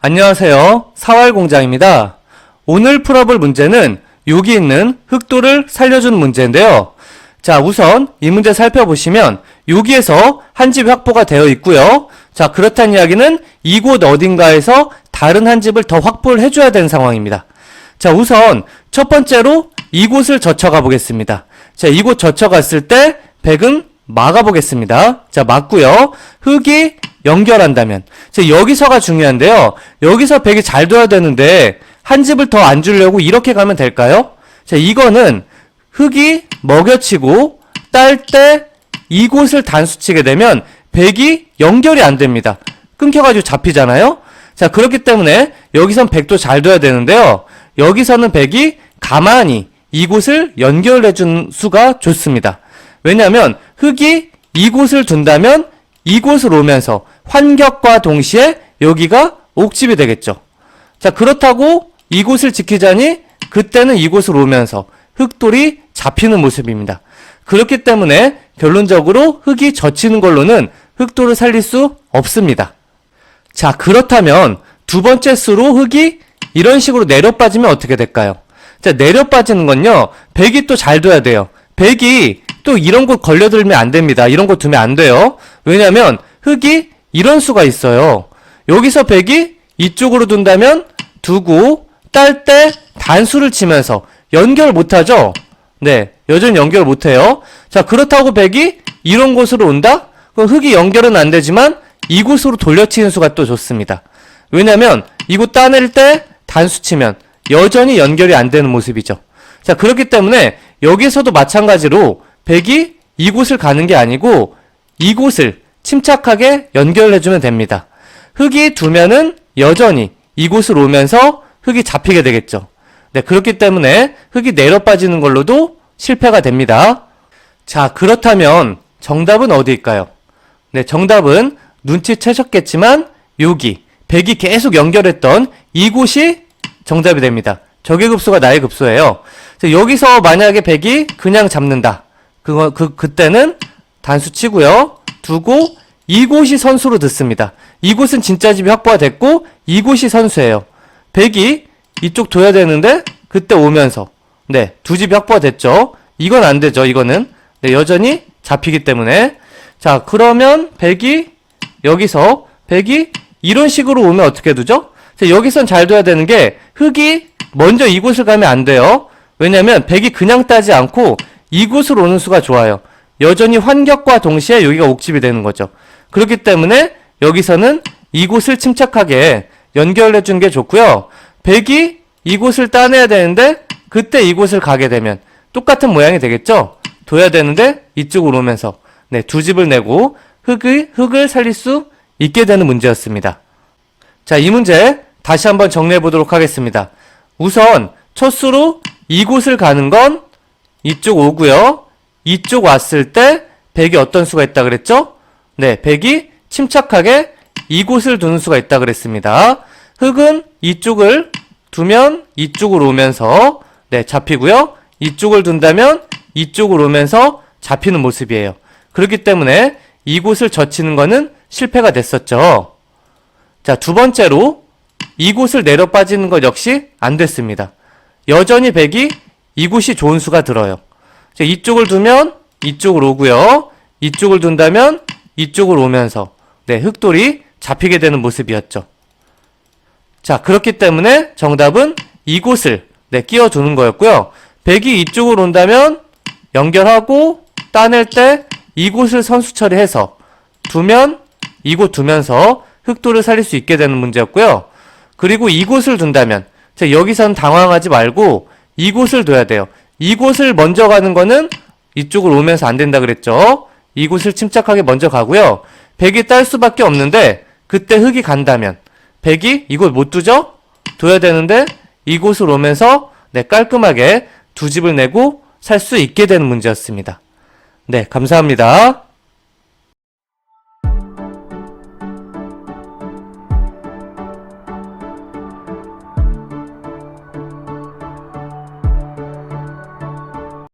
안녕하세요. 사활공장입니다. 오늘 풀어볼 문제는 여기 있는 흑도를 살려주는 문제인데요. 자, 우선 이 문제 살펴보시면 여기에서 한 집이 확보가 되어 있고요. 자, 그렇다는 이야기는 이곳 어딘가에서 다른 한 집을 더 확보를 해줘야 되는 상황입니다. 자, 우선 첫 번째로 이곳을 젖혀가 보겠습니다. 자, 이곳 젖혀갔을 때 백은 막아보겠습니다. 자, 막고요. 흙이 연결한다면. 자, 여기서가 중요한데요. 여기서 백이 잘 둬야 되는데 한 집을 더 안 주려고 이렇게 가면 될까요? 자, 이거는 흙이 먹여치고 딸 때 이곳을 단수 치게 되면 백이 연결이 안 됩니다. 끊겨가지고 잡히잖아요? 자, 그렇기 때문에 여기선 백도 잘 둬야 되는데요. 여기서는 백이 가만히 이곳을 연결해준 수가 좋습니다. 왜냐하면 흙이 이곳을 둔다면 이곳을 오면서 환격과 동시에 여기가 옥집이 되겠죠. 자, 그렇다고 이곳을 지키자니 그때는 이곳을 오면서 흙돌이 잡히는 모습입니다. 그렇기 때문에 결론적으로 흙이 젖히는 걸로는 흙돌을 살릴 수 없습니다. 자, 그렇다면 두 번째 수로 흙이 이런 식으로 내려 빠지면 어떻게 될까요? 자, 내려 빠지는 건요, 백이 또 잘 둬야 돼요. 백이 또 이런 곳 걸려들면 안 됩니다. 이런 곳 두면 안 돼요. 왜냐면 흙이 이런 수가 있어요. 여기서 백이 이쪽으로 둔다면 두고 딸 때 단수를 치면서 연결 못하죠? 네, 여전히 연결 못해요. 자, 그렇다고 백이 이런 곳으로 온다? 그럼 흙이 연결은 안 되지만 이곳으로 돌려치는 수가 또 좋습니다. 왜냐면 이곳 따낼 때 단수 치면 여전히 연결이 안 되는 모습이죠. 자, 그렇기 때문에 여기서도 마찬가지로 백이 이곳을 가는 게 아니고 이곳을 침착하게 연결해주면 됩니다. 흙이 두면은 여전히 이곳을 오면서 흙이 잡히게 되겠죠. 네, 그렇기 때문에 흙이 내려 빠지는 걸로도 실패가 됩니다. 자, 그렇다면 정답은 어디일까요? 네, 정답은 눈치채셨겠지만 여기 백이 계속 연결했던 이곳이 정답이 됩니다. 적의 급수가 나의 급수예요. 자, 여기서 만약에 백이 그냥 잡는다. 그거 그 그때는 단수 치고요. 두고 이곳이 선수로 듣습니다. 이곳은 진짜 집이 확보가 됐고 이곳이 선수예요. 백이 이쪽 둬야 되는데 그때 오면서 네, 두 집이 확보가 됐죠. 이건 안 되죠. 이거는 네, 여전히 잡히기 때문에 자, 그러면 백이 여기서 백이 이런 식으로 오면 어떻게 두죠? 자, 여기선 잘 둬야 되는 게 흙이 먼저 이곳을 가면 안 돼요. 왜냐면 백이 그냥 따지 않고 이곳으로 오는 수가 좋아요. 여전히 환격과 동시에 여기가 옥집이 되는 거죠. 그렇기 때문에 여기서는 이곳을 침착하게 연결해 주는 게 좋고요. 백이 이곳을 따내야 되는데 그때 이곳을 가게 되면 똑같은 모양이 되겠죠? 둬야 되는데 이쪽으로 오면서 네, 두 집을 내고 흙을, 흙을 살릴 수 있게 되는 문제였습니다. 자, 이 문제 다시 한번 정리해 보도록 하겠습니다. 우선 첫 수로 이곳을 가는 건 이쪽 오고요. 이쪽 왔을 때 백이 어떤 수가 있다 그랬죠? 네, 백이 침착하게 이곳을 두는 수가 있다 그랬습니다. 흙은 이쪽을 두면 이쪽으로 오면서 네, 잡히고요. 이쪽을 둔다면 이쪽으로 오면서 잡히는 모습이에요. 그렇기 때문에 이곳을 젖히는 거는 실패가 됐었죠. 자, 두 번째로 이곳을 내려 빠지는 것 역시 안 됐습니다. 여전히 백이 이곳이 좋은 수가 들어요. 자, 이쪽을 두면 이쪽으로 오고요. 이쪽을 둔다면 이쪽으로 오면서 네, 흑돌이 잡히게 되는 모습이었죠. 자, 그렇기 때문에 정답은 이곳을 네, 끼워두는 거였고요. 백이 이쪽으로 온다면 연결하고 따낼 때 이곳을 선수 처리해서 두면 이곳 두면서 흑도를 살릴 수 있게 되는 문제였고요. 그리고 이곳을 둔다면 자, 여기선 당황하지 말고 이곳을 둬야 돼요. 이곳을 먼저 가는 거는 이쪽으로 오면서 안 된다 그랬죠. 이곳을 침착하게 먼저 가고요. 백이 딸 수밖에 없는데 그때 흙이 간다면 백이 이곳 못 두죠? 둬야 되는데 이곳을 오면서 네, 깔끔하게 두 집을 내고 살 수 있게 되는 문제였습니다. 네, 감사합니다.